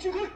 中来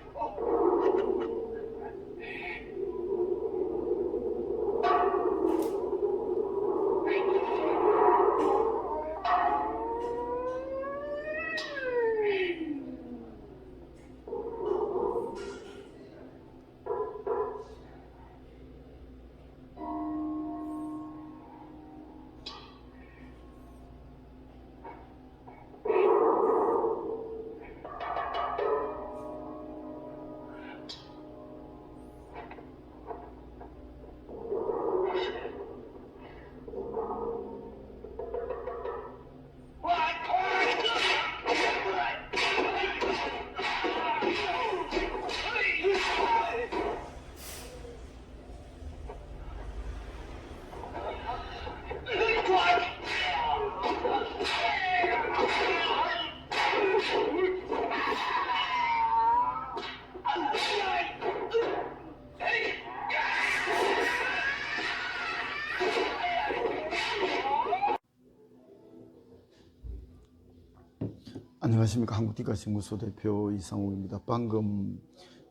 안녕하십니까 한국디가신구소 대표 이상욱입니다. 방금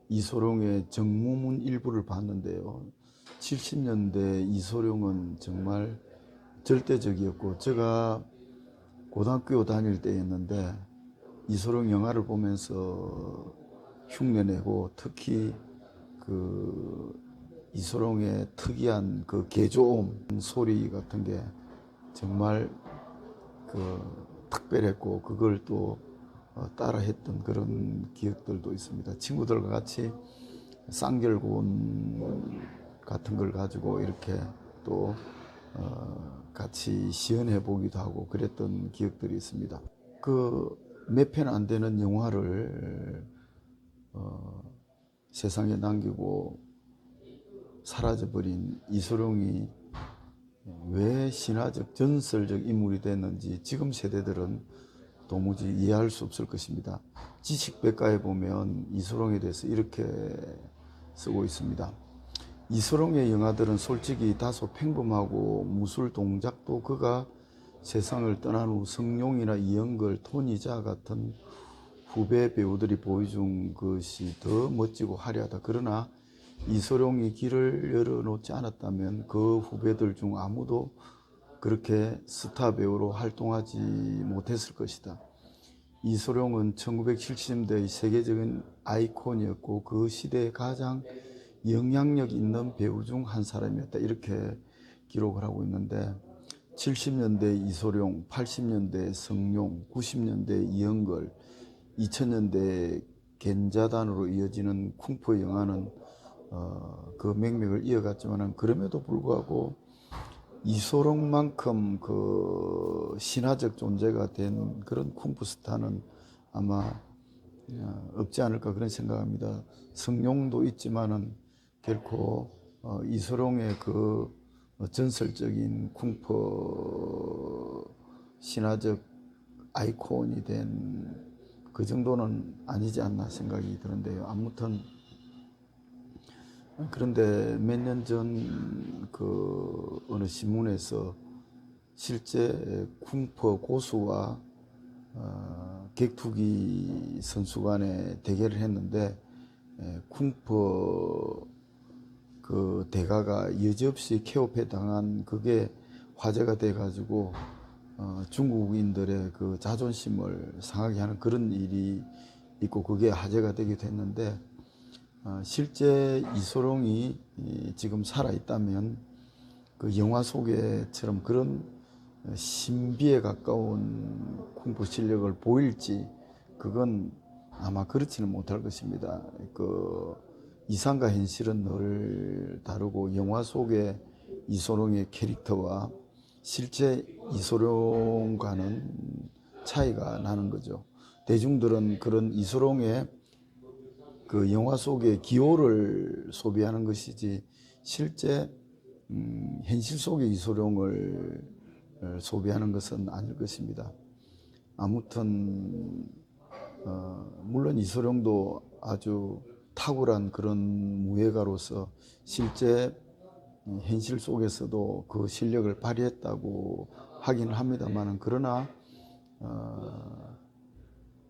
이소룡의 정무문 일부를 봤는데요. 70년대 이소룡은 정말 절대적이었고 제가 고등학교 다닐 때였는데 이소룡 영화를 보면서 흉내내고 특히 그 이소룡의 특이한 그 개조음 소리 같은 게 정말 그 특별했고 그걸 또 어, 따라했던 그런 기억들도 있습니다. 친구들과 같이 쌍결곤 같은 걸 가지고 이렇게 또 어, 같이 시연해 보기도 하고 그랬던 기억들이 있습니다. 그 몇 편 안 되는 영화를 어, 세상에 남기고 사라져버린 이소룡이 왜 신화적 전설적 인물이 됐는지 지금 세대들은 도무지 이해할 수 없을 것입니다. 지식백과에 보면 이소룡에 대해서 이렇게 쓰고 있습니다. 이소룡의 영화들은 솔직히 다소 평범하고 무술 동작도 그가 세상을 떠난 후 성룡이나 이영걸, 토니자 같은 후배 배우들이 보여준 것이 더 멋지고 화려하다. 그러나 이소룡이 길을 열어놓지 않았다면 그 후배들 중 아무도 그렇게 스타 배우로 활동하지 못했을 것이다. 이소룡은 1970년대의 세계적인 아이콘이었고 그 시대에 가장 영향력 있는 배우 중 한 사람이었다. 이렇게 기록을 하고 있는데 70년대 이소룡, 80년대 성룡, 90년대 이영걸, 2000년대 겐자단으로 이어지는 쿵푸 영화는 어, 그 맥맥을 이어갔지만은 그럼에도 불구하고 이소룡만큼 그 신화적 존재가 된 그런 쿵푸 스타는 아마 어, 없지 않을까 그런 생각합니다. 성룡도 있지만은 결코 어, 이소룡의 그 전설적인 쿵푸 신화적 아이콘이 된 그 정도는 아니지 않나 생각이 드는데요. 아무튼 그런데 몇 년 전 그 어느 신문에서 실제 쿵퍼 고수와 어, 격투기 선수 간에 대결을 했는데 에, 쿵퍼 그 대가가 여지없이 케오페 당한 그게 화제가 돼 가지고 어, 중국인들의 그 자존심을 상하게 하는 그런 일이 있고 그게 화제가 되기도 했는데 어, 실제 이소룡이 이, 지금 살아 있다면 그 영화 속에처럼 그런 신비에 가까운 쿵푸 실력을 보일지 그건 아마 그렇지는 못할 것입니다. 그 이상과 현실은 늘 다르고 영화 속의 이소룡의 캐릭터와 실제 이소룡과는 차이가 나는 거죠. 대중들은 그런 이소룡의 그 영화 속의 기호를 소비하는 것이지 실제 음, 현실 속의 이소룡을 어, 소비하는 것은 아닐 것입니다. 아무튼 어, 물론 이소룡도 아주 탁월한 그런 무예가로서 실제 현실 속에서도 그 실력을 발휘했다고 하기는 합니다만 그러나 어,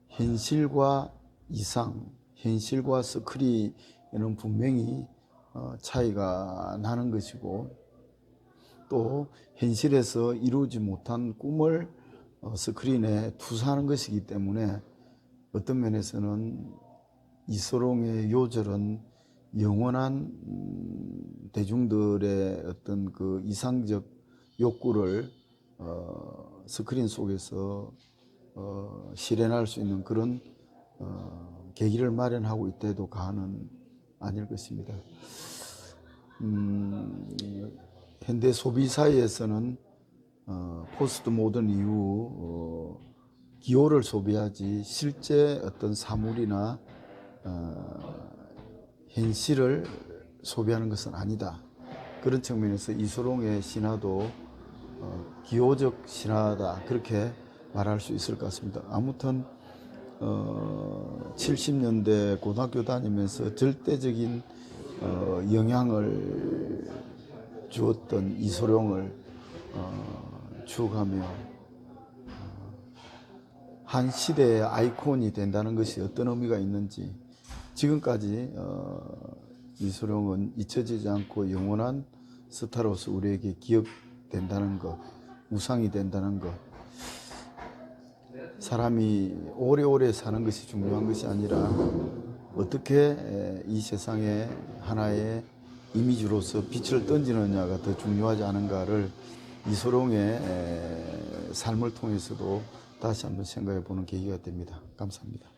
현실과 이상 현실과 스크린은 분명히 어, 차이가 나는 것이고 또 현실에서 이루지 못한 꿈을 어, 스크린에 투사하는 것이기 때문에 어떤 면에서는 이소룡의 요절은 영원한 음, 대중들의 어떤 그 이상적 욕구를 어, 스크린 속에서 어, 실현할 수 있는 그런 어, 계기를 마련하고 있대도 과언은 아닐 것입니다. 음, 현대 소비 사회에서는 어, 포스트 모던 이후 어, 기호를 소비하지 실제 어떤 사물이나 어, 현실을 소비하는 것은 아니다. 그런 측면에서 이소룡의 신화도 어, 기호적 신화다 그렇게 말할 수 있을 것 같습니다. 아무튼 어, 70년대 고등학교 다니면서 절대적인 어, 영향을 주었던 이소룡을 어, 추억하며 어, 한 시대의 아이콘이 된다는 것이 어떤 의미가 있는지 지금까지 어, 이소룡은 잊혀지지 않고 영원한 스타로서 우리에게 기억된다는 것, 우상이 된다는 것. 사람이 오래오래 사는 것이 중요한 것이 아니라 어떻게 에, 이 세상에 하나의 이미지로서 빛을 던지느냐가 더 중요하지 않은가를 이소룡의 에, 삶을 통해서도 다시 한번 생각해 보는 계기가 됩니다. 감사합니다.